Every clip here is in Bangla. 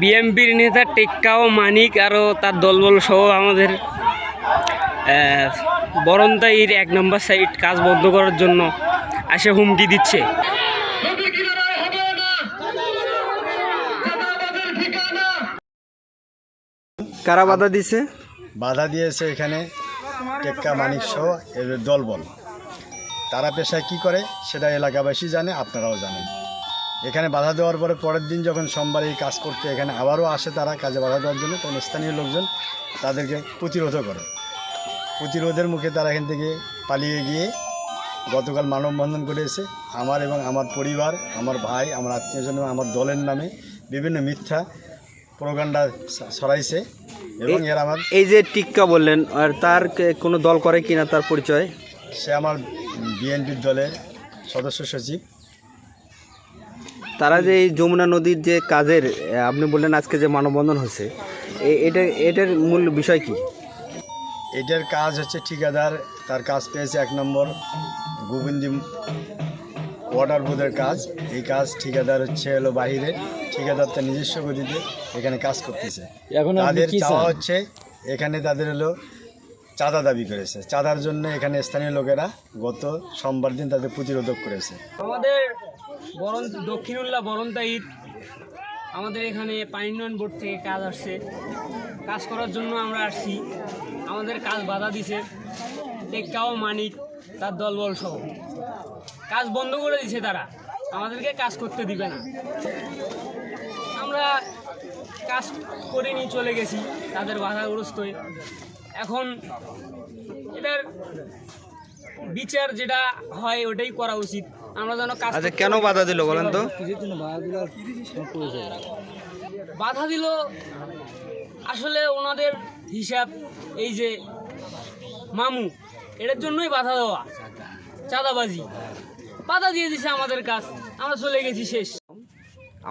বিএমপির নেতা টেক্কাও মানিক আরও তার দলবল সহ আমাদের আহ, বরন্তাইর এক নম্বর সাইড কাজ বন্ধ করার জন্য আসে হুমকি দিচ্ছে। কারা বাধা দিছে? বাধা দিয়েছে এখানে টেক্কা মানিক সহ এদের দলবল। তারা পেশায় কি করে সেটা এলাকাবাসী জানে আপনারাও জানেন। এখানে বাধা দেওয়ার পরে পরের দিন যখন সোমবার এই কাজ করতে এখানে আবারও আসে তারা কাজে বাধা দেওয়ার জন্য তখন স্থানীয় লোকজন তাদেরকে প্রতিরোধ করে। প্রতিরোধের মুখে তারা এখান থেকে পালিয়ে গিয়ে গতকাল মানববন্ধন করেছে আমার এবং আমার পরিবার আমার ভাই আমার আত্মীয়স্বজন এবং আমার দলের নামে বিভিন্ন মিথ্যা প্রোগান্ডা ছড়াইছে এবং এর আমার এই যে টিক্কা বললেন আর তার কোনো দল করে কিনা তার পরিচয়? সে আমার বিএনপির দলের সদস্য সচিব। তারা যে এই যমুনা নদীর যে কাজের আপনি বললেন আজকে যে মানববন্ধন হয়েছে এ- এটা এটার মূল বিষয় কি? এটার কাজ হচ্ছে ঠিকাদার তার কাজ পেয়েছে এক নম্বর গোবিন্দি ওয়াটার বোর্ডের কাজ। এই কাজ ঠিকাদার হচ্ছে হলো বাহিরে ঠিকাদার তার নিজস্ব গতিতে এখানে কাজ করতেছে। এখন তাদের চাওয়া হচ্ছে এখানে তাদের হলো চাঁদা দাবি করেছে। চাঁদার জন্য এখানে স্থানীয় লোকেরা গত সোমবার দিন তাদের প্রতিরোধক করেছে। আমাদের বরণ দক্ষিণুল্লাহ ঈদ। আমাদের এখানে পানি উন্নয়ন বোর্ড থেকে কাজ আসছে। কাজ করার জন্য আমরা আসছি। আমাদের কাজ বাধা দিছে। টেক্কাও, মানিক, তার দলবল সহ। কাজ বন্ধ করে দিছে তারা। আমাদেরকে কাজ করতে দিবে না। আমরা কাজ করে নিয়ে চলে গেছি তাদের বাধাগ্রস্ত হয়ে। এখন এটার বিচার যেটা হয় ওটাই করা উচিত। আমরা যেন কাজ আচ্ছা কেন বাধা দিল বলেন তো? বাধা দিল? আসলে ওনাদের হিসাব এই যে মামু এটার জন্যই বাধা দেওয়া। চাঁদাবাজি। বাধা দিয়ে দিছে আমাদের কাজ আমরা চলে গেছি শেষ।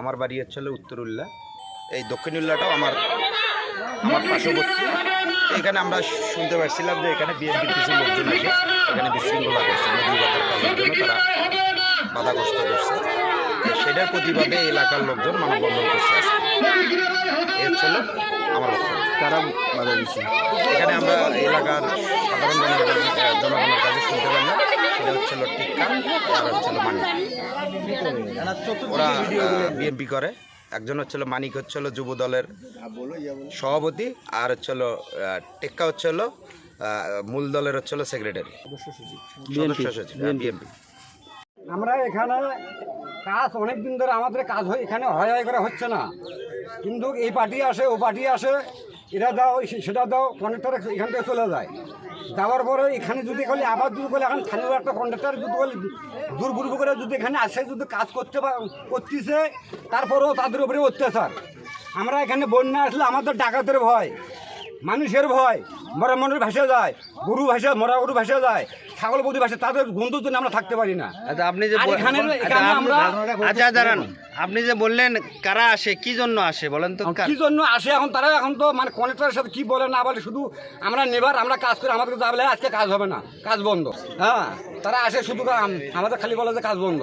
আমার বাড়ি হচ্ছে হলো উত্তরুল্লা। এই দক্ষিণ উল্লাটাও আমার আমার পার্শ্ববর্তী। এখানে আমরা শুনতে পারছিলাম যে এখানে বিএনপির কিছু লোকজন আছে এখানে বিশৃঙ্খলা করছে নদী বাতার কাজের জন্য তারা বাধাগ্রস্ত করছে। সেটার প্রতিবাদে এলাকার লোকজন মানববন্ধন করছে আজকে। এ হচ্ছে আমার বক্তব্য। কারা বাধা দিছে এখানে আমরা এলাকার সাধারণ কাছে জনগণের কাছে শুনতে পারলাম। সেটা হচ্ছে হলো টিক্কা আর হচ্ছে হলো মানিক ওরা বিএনপি করে। একজন হচ্ছিল মানিক হচ্ছিল যুব দলের সভাপতি আর হচ্ছিল টেক্কা হচ্ছিল মূল দলের হচ্ছিল সেক্রেটারি সদস্য সচিব বিএনপি আমরা এখানে কাজ অনেক দিন ধরে আমাদের কাজ হয় এখানে হয় হয় করে হচ্ছে না। কিন্তু এই পার্টি আসে ও পার্টি আসে এটা দাও সেটা দাও কন্ডাক্টার এখান থেকে চলে যায়। যাওয়ার পরে এখানে যদি খালি আবার যদি বলে, এখন স্থানীয় একটা কন্ডাক্টার যদি বলে দুর্বূর্ব করে যদি এখানে আসে, যদি কাজ করতে করতেছে, তারপরেও তাদের উপরে অত্যাচার। আমরা এখানে বন্যা আসলে আমাদের ডাকাতের ভয়। মানুষের ভয় মরা মানুষ ভেসে যায় গরু ভেসে মরা গরু ভেসে যায় ছাগল গরু ভেসে তাদের গন্ধর জন্য আমরা থাকতে পারি না। আচ্ছা আপনি যে আর এখানে- আচ্ছা, এখানে আমরা- আচ্ছা দাঁড়ান। আপনি যে বললেন কারা আসে কি জন্য আসে বলেন তো কি জন্য আসে? এখন তারা এখন তো মানে কন্ট্রাক্টরের সাথে কি বলে না বলে শুধু আমরা নেবার আমরা কাজ করে আমাদের যাবলে আজকে কাজ হবে না কাজ বন্ধ। হ্যাঁ তারা আসে শুধু আমাদের খালি বলে যে কাজ বন্ধ।